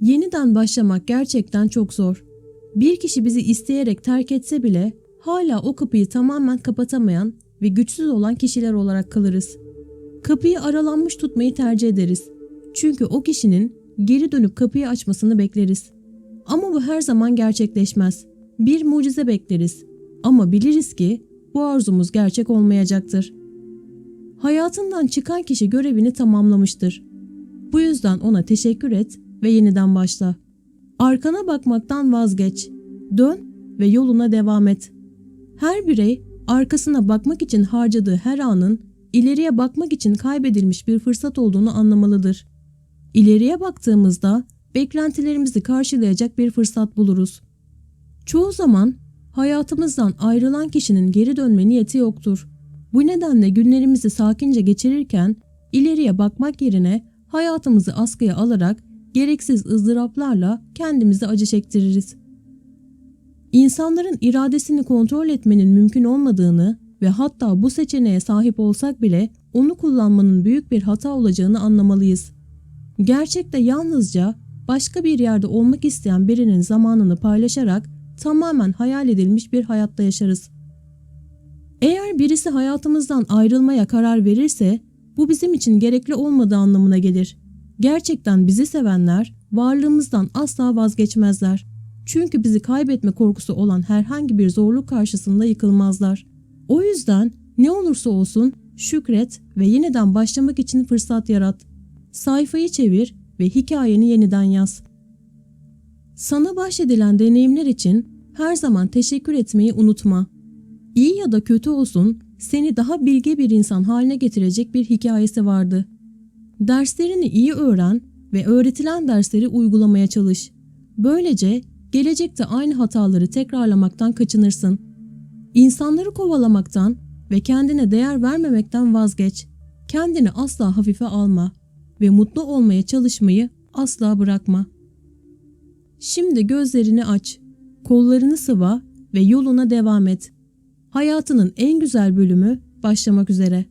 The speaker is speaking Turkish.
Yeniden başlamak gerçekten çok zor. Bir kişi bizi isteyerek terk etse bile hala o kapıyı tamamen kapatamayan ve güçsüz olan kişiler olarak kalırız. Kapıyı aralanmış tutmayı tercih ederiz. Çünkü o kişinin geri dönüp kapıyı açmasını bekleriz. Ama bu her zaman gerçekleşmez. Bir mucize bekleriz. Ama biliriz ki bu arzumuz gerçek olmayacaktır. Hayatından çıkan kişi görevini tamamlamıştır. Bu yüzden ona teşekkür et ve yeniden başla. Arkana bakmaktan vazgeç. Dön ve yoluna devam et. Her birey arkasına bakmak için harcadığı her anın ileriye bakmak için kaybedilmiş bir fırsat olduğunu anlamalıdır. İleriye baktığımızda beklentilerimizi karşılayacak bir fırsat buluruz. Çoğu zaman hayatımızdan ayrılan kişinin geri dönme niyeti yoktur. Bu nedenle günlerimizi sakince geçirirken ileriye bakmak yerine hayatımızı askıya alarak gereksiz ızdıraplarla kendimize acı çektiririz. İnsanların iradesini kontrol etmenin mümkün olmadığını ve hatta bu seçeneğe sahip olsak bile onu kullanmanın büyük bir hata olacağını anlamalıyız. Gerçekte yalnızca başka bir yerde olmak isteyen birinin zamanını paylaşarak tamamen hayal edilmiş bir hayatta yaşarız. Eğer birisi hayatımızdan ayrılmaya karar verirse bu bizim için gerekli olmadığı anlamına gelir. Gerçekten bizi sevenler varlığımızdan asla vazgeçmezler. Çünkü bizi kaybetme korkusu olan herhangi bir zorluk karşısında yıkılmazlar. O yüzden ne olursa olsun şükret ve yeniden başlamak için fırsat yarat. Sayfayı çevir ve hikayeni yeniden yaz. Sana bahşedilen deneyimler için her zaman teşekkür etmeyi unutma. İyi ya da kötü olsun seni daha bilge bir insan haline getirecek bir hikayesi vardı. Derslerini iyi öğren ve öğretilen dersleri uygulamaya çalış. Böylece gelecekte aynı hataları tekrarlamaktan kaçınırsın. İnsanları kovalamaktan ve kendine değer vermemekten vazgeç. Kendini asla hafife alma ve mutlu olmaya çalışmayı asla bırakma. Şimdi gözlerini aç, kollarını sıva ve yoluna devam et. Hayatının en güzel bölümü başlamak üzere.